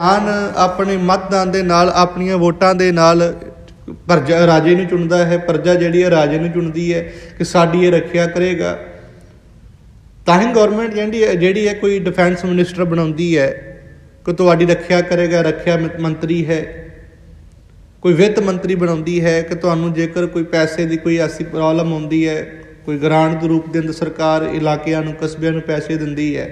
ਆਨ ਆਪਣੇ ਮਤਦਾਨ ਦੇ ਨਾਲ, ਆਪਣੀਆਂ ਵੋਟਾਂ ਦੇ ਨਾਲ ਪ੍ਰਜਾ, ਰਾਜੇ ਨੂੰ ਚੁਣਦਾ ਹੈ। ਪ੍ਰਜਾ ਜਿਹੜੀ ਹੈ, ਰਾਜੇ ਨੂੰ ਚੁਣਦੀ ਹੈ ਕਿ ਸਾਡੀ ਇਹ ਰੱਖਿਆ ਕਰੇਗਾ। ਤਾਂ ਹੀ ਗਵਰਨਮੈਂਟ ਜਿਹੜੀ ਜਿਹੜੀ ਹੈ ਕੋਈ ਡਿਫੈਂਸ ਮਿਨਿਸਟਰ ਬਣਾਉਂਦੀ ਹੈ, ਕਿ ਤੁਹਾਡੀ ਰੱਖਿਆ ਕਰੇਗਾ, ਰੱਖਿਆ ਮੰਤਰੀ ਹੈ। ਕੋਈ ਵਿੱਤ ਮੰਤਰੀ ਬਣਾਉਂਦੀ ਹੈ ਕਿ ਤੁਹਾਨੂੰ ਜੇਕਰ ਕੋਈ ਪੈਸੇ ਦੀ ਕੋਈ ਐਸੀ ਪ੍ਰੋਬਲਮ ਆਉਂਦੀ ਹੈ, ਕੋਈ ਗ੍ਰਾਂਟ ਦੇ ਰੂਪ ਦੇ ਅੰਦਰ ਸਰਕਾਰ ਇਲਾਕਿਆਂ ਨੂੰ, ਕਸਬਿਆਂ ਨੂੰ ਪੈਸੇ ਦਿੰਦੀ ਹੈ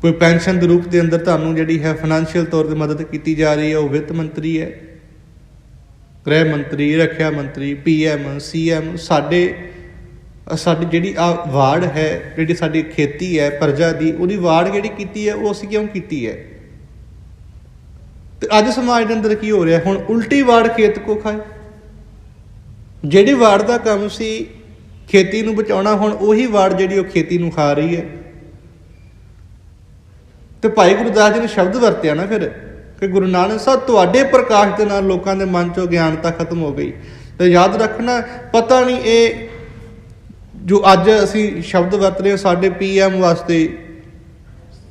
ਕੋਈ ਪੈਨਸ਼ਨ ਦੇ ਰੂਪ ਦੇ ਅੰਦਰ ਤੁਹਾਨੂੰ ਜਿਹੜੀ ਹੈ ਫਾਈਨੈਂਸ਼ੀਅਲ ਤੌਰ ਤੇ ਮਦਦ ਕੀਤੀ ਜਾ ਰਹੀ ਹੈ, ਉਹ ਵਿੱਤ ਮੰਤਰੀ ਹੈ, ਗ੍ਰਹਿ ਮੰਤਰੀ, ਰੱਖਿਆ ਮੰਤਰੀ ਪੀਐਮ ਸੀਐਮ ਸਾਡੇ, ਸਾਡੀ ਜਿਹੜੀ ਆ ਵਾਰਡ ਹੈ, ਜਿਹੜੀ ਸਾਡੀ ਖੇਤੀ ਹੈ, ਪ੍ਰਜਾ ਦੀ, ਉਹਦੀ ਵਾਰਡ ਜਿਹੜੀ ਕੀਤੀ ਹੈ, ਉਹ ਅਸੀਂ ਕਿਉਂ ਕੀਤੀ ਹੈ? ਤੇ ਅੱਜ ਸਮਾਜ ਦੇ ਅੰਦਰ ਕੀ ਹੋ ਰਿਹਾ? ਹੁਣ ਉਲਟੀ ਵਾਰਡ ਖੇਤ ਕੋ ਖਾਏ। ਜਿਹੜੀ ਵਾਰਡ ਦਾ ਕੰਮ ਸੀ, ਖੇਤੀ ਨੂੰ ਬਚਾਉਣਾ, ਹੁਣ ਉਹੀ ਵਾਰਡ ਜਿਹੜੀ ਉਹ ਖੇਤੀ ਨੂੰ ਖਾ ਰਹੀ ਹੈ। ਤੇ ਭਾਈ ਗੁਰਦਾਸ ਜੀ ਨੇ ਸ਼ਬਦ ਵਰਤਿਆ ਨਾ ਫਿਰ ਕਿ ਗੁਰੂ ਨਾਨਕ ਸਾਹਿਬ ਤੁਹਾਡੇ ਪ੍ਰਕਾਸ਼ ਦੇ ਨਾਲ ਲੋਕਾਂ ਦੇ ਮਨ ਚੋਂ ਗਿਆਨਤਾ ਖਤਮ ਹੋ ਗਈ। ਤੇ ਯਾਦ ਰੱਖਣਾ, ਪਤਾ ਨਹੀਂ ਇਹ ਜੋ ਅੱਜ ਅਸੀਂ ਸ਼ਬਦ ਵਰਤ ਰਹੇ ਹਾਂ, ਸਾਡੇ ਪੀਐਮ ਵਾਸਤੇ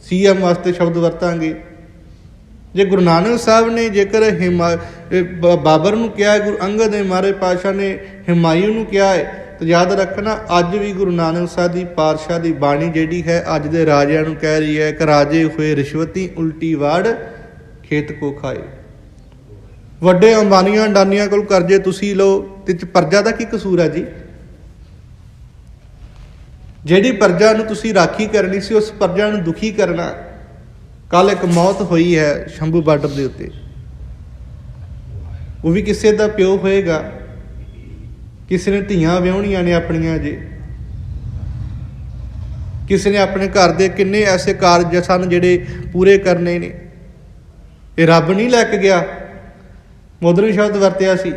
ਸੀਐਮ ਵਾਸਤੇ ਸ਼ਬਦ ਵਰਤਾਂਗੇ। ਜੇ ਗੁਰੂ ਨਾਨਕ ਸਾਹਿਬ ਨੇ ਜੇਕਰ ਹਿਮਾ ਬ- ਬਾਬਰ ਨੂੰ ਕਿਹਾ ਗੁਰੂ ਅੰਗਦ ਦੇ ਮਾਰੇ ਪਾਸ਼ਾ ਨੇ ਹਿਮਾਯੂ ਨੂੰ ਕਿਹਾ ਹੈ ਤਾਂ ਯਾਦ ਰੱਖਣਾ, ਅੱਜ ਵੀ ਗੁਰੂ ਨਾਨਕ ਸਾਹਿਬ ਦੀ ਪਾਤਸ਼ਾਹ ਦੀ ਬਾਣੀ ਜਿਹੜੀ ਹੈ, ਅੱਜ ਦੇ ਰਾਜਿਆਂ ਨੂੰ ਕਹਿ ਰਹੀ ਹੈ ਕਿ ਰਾਜੇ ਹੋਏ ਰਿਸ਼ਵਤੀ, ਉਲਟੀ ਵਾੜ, ਖੇਤ ਕੋ ਖਾਏ। ਵੱਡੇ ਅੰਬਾਨੀਆਂ, ਅੰਡਾਨੀਆਂ ਕੋਲ ਕਰਜ਼ੇ ਤੁਸੀਂ ਲਓ, ਤੇ ਪਰਜਾ ਦਾ ਕੀ ਕਸੂਰ ਹੈ ਜੀ? ਜਿਹੜੀ ਪਰਜਾ ਨੂੰ ਤੁਸੀਂ ਰਾਖੀ ਕਰਨੀ ਸੀ, ਉਸ ਪਰਜਾ ਨੂੰ ਦੁਖੀ ਕਰਨਾ। ਕੱਲ ਇੱਕ ਮੌਤ ਹੋਈ ਹੈ, ਸ਼ੰਭੂ ਬਾਰਡਰ ਦੇ ਉੱਤੇ। ਉਹ ਵੀ ਕਿਸੇ ਦਾ ਪਿਓ ਹੋਏਗਾ। ਕਿਸੇ ਨੇ ਧੀਆਂ ਵਿਆਹਣੀਆਂ ਨੇ ਆਪਣੀਆਂ ਜੇ। ਕਿਸੇ ਨੇ ਆਪਣੇ ਘਰ ਦੇ ਕਿੰਨੇ ਐਸੇ ਕਾਰਜ ਸਨ ਜਿਹੜੇ ਪੂਰੇ ਕਰਨੇ ਨੇ। ਇਹ ਰੱਬ ਨਹੀਂ ਲੈ ਕੇ ਗਿਆ। ਮੋਦਰੀ ਸ਼ਬਦ ਵਰਤਿਆ ਸੀ।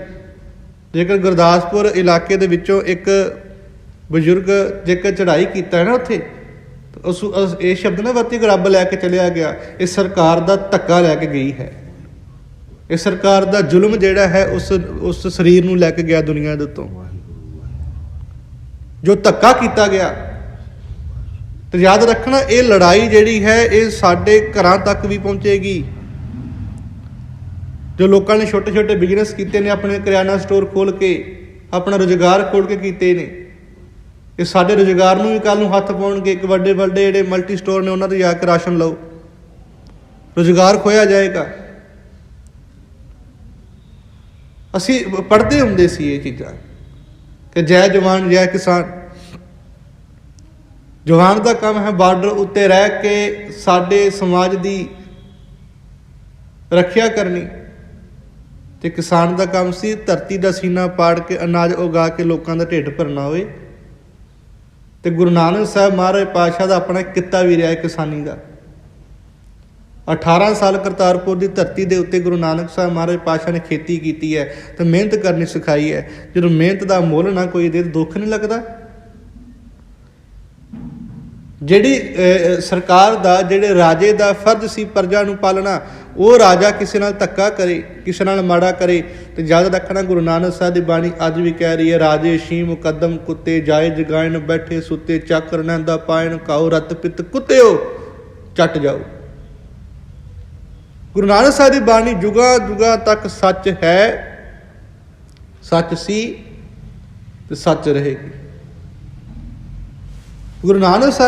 ਜੇਕਰ ਗੁਰਦਾਸਪੁਰ ਇਲਾਕੇ ਦੇ ਵਿੱਚੋਂ ਇੱਕ ਬਜ਼ੁਰਗ ਜੇਕਰ ਚੜ੍ਹਾਈ ਕੀਤਾ ਹੈ ਨਾ ਉੱਥੇ ਉਸ ਉਸ- ਇਹ ਸ਼ਬਦ ਨਾ ਵਰਤੀ ਕਿ ਰੱਬ ਲੈ ਕੇ ਚਲਿਆ ਗਿਆ। ਇਹ ਸਰਕਾਰ ਦਾ ਧੱਕਾ ਲੈ ਕੇ ਗਈ ਹੈ। ਇਹ ਸਰਕਾਰ ਦਾ ਜ਼ੁਲਮ ਜਿਹੜਾ ਹੈ, ਉਸ ਉਸ ਸਰੀਰ ਨੂੰ ਲੈ ਕੇ ਗਿਆ ਦੁਨੀਆ ਦੇ ਉੱਤੋਂ। ਜੋ ਧੱਕਾ ਕੀਤਾ ਗਿਆ। ਤੇ ਯਾਦ ਰੱਖਣਾ, ਇਹ ਲੜਾਈ ਜਿਹੜੀ ਹੈ, ਇਹ ਸਾਡੇ ਘਰਾਂ ਤੱਕ ਵੀ ਪਹੁੰਚੇਗੀ। ਜੋ ਲੋਕਾਂ ਨੇ ਛੋਟੇ ਛੋਟੇ ਬਿਜ਼ਨਸ ਕੀਤੇ ਨੇ, ਆਪਣੇ ਕਰਿਆਨਾ ਸਟੋਰ ਖੋਲ ਕੇ, ਆਪਣਾ ਰੁਜ਼ਗਾਰ ਖੋਲ ਕੇ ਕੀਤੇ ਨੇ। ਇਹ ਸਾਡੇ ਰੁਜ਼ਗਾਰ ਨੂੰ ਵੀ ਕੱਲ ਨੂੰ ਹੱਥ ਪਾਉਣਗੇ। ਇੱਕ ਵੱਡੇ ਵੱਡੇ ਜਿਹੜੇ ਮਲਟੀ ਸਟੋਰ ਨੇ, ਉਹਨਾਂ ਤੋਂ ਜਾ ਕੇ ਰਾਸ਼ਨ ਲਓ। ਰੁਜ਼ਗਾਰ ਖੋਇਆ ਜਾਏਗਾ। ਅਸੀਂ ਪੜ੍ਹਦੇ ਹੁੰਦੇ ਸੀ ਇਹ ਚੀਜ਼ਾਂ। ਕਿ ਜੈ ਜਵਾਨ, ਜੈ ਕਿਸਾਨ। ਜਵਾਨ ਦਾ ਕੰਮ ਹੈ ਬਾਰਡਰ ਉੱਤੇ ਰਹਿ ਕੇ ਸਾਡੇ ਸਮਾਜ ਦੀ ਰੱਖਿਆ ਕਰਨੀ। ਤੇ ਕਿਸਾਨ ਦਾ ਕੰਮ ਸੀ ਧਰਤੀ ਦਾ ਸੀਨਾ ਪਾੜ ਕੇ ਅਨਾਜ ਉਗਾ ਕੇ ਲੋਕਾਂ ਦਾ ਢਿੱਡ ਭਰਨਾ ਹੋਵੇ। ਤੇ ਗੁਰੂ ਨਾਨਕ ਸਾਹਿਬ ਮਹਾਰਾਜ ਪਾਤਸ਼ਾਹ ਦਾ ਆਪਣਾ ਕਿੱਤਾ ਵੀ ਰਿਹਾ ਕਿਸਾਨੀ ਦਾ। 18 ਸਾਲ ਕਰਤਾਰਪੁਰ ਦੀ ਧਰਤੀ ਦੇ ਉੱਤੇ ਗੁਰੂ ਨਾਨਕ ਸਾਹਿਬ ਮਹਾਰਾਜ ਪਾਤਸ਼ਾਹ ਨੇ ਖੇਤੀ ਕੀਤੀ ਹੈ ਤੇ ਮਿਹਨਤ ਕਰਨੀ ਸਿਖਾਈ ਹੈ। ਜਦੋਂ ਮਿਹਨਤ ਦਾ ਮੁੱਲ ਨਾ ਕੋਈ ਦੇ ਦੁੱਖ ਨਹੀਂ ਲੱਗਦਾ? ਜਿਹੜੀ ਸਰਕਾਰ ਦਾ, ਜਿਹੜੇ ਰਾਜੇ ਦਾ ਫਰਜ਼ ਸੀ ਪ੍ਰਜਾ ਨੂੰ ਪਾਲਣਾ, ਉਹ ਰਾਜਾ ਕਿਸੇ ਨਾਲ ਧੱਕਾ ਕਰੇ, ਕਿਸੇ ਨਾਲ ਮਾੜਾ ਕਰੇ, ਤੇ ਯਾਦ ਰੱਖਣਾ ਗੁਰੂ ਨਾਨਕ ਸਾਹਿਬ ਦੀ ਬਾਣੀ ਅੱਜ ਵੀ ਕਹਿ ਰਹੀ ਹੈ, ਰਾਜੇ ਸ਼ੀ ਮੁਕੱਦਮ ਕੁੱਤੇ ਜਾਏ ਜਗਾਇਨ ਬੈਠੇ ਸੁੱਤੇ ਚੱਕਰ ਨੰਦਾ ਪਾਇਣ ਕਾਉ ਰਤ ਪਿਤ ਕੁੱਤਿਓ, ਚੱਟ ਜਾਓ। ਗੁਰੂ ਨਾਨਕ ਸਾਹਿਬ ਦੀ ਬਾਣੀ ਜੁਗਾ ਜੁਗਾ ਤੱਕ ਸੱਚ ਹੈ, ਸੱਚ ਸੀ ਤੇ ਸੱਚ ਰਹੇਗੀ। ਗੁਰੂ ਨਾਨਕ ਸਾਹਿਬ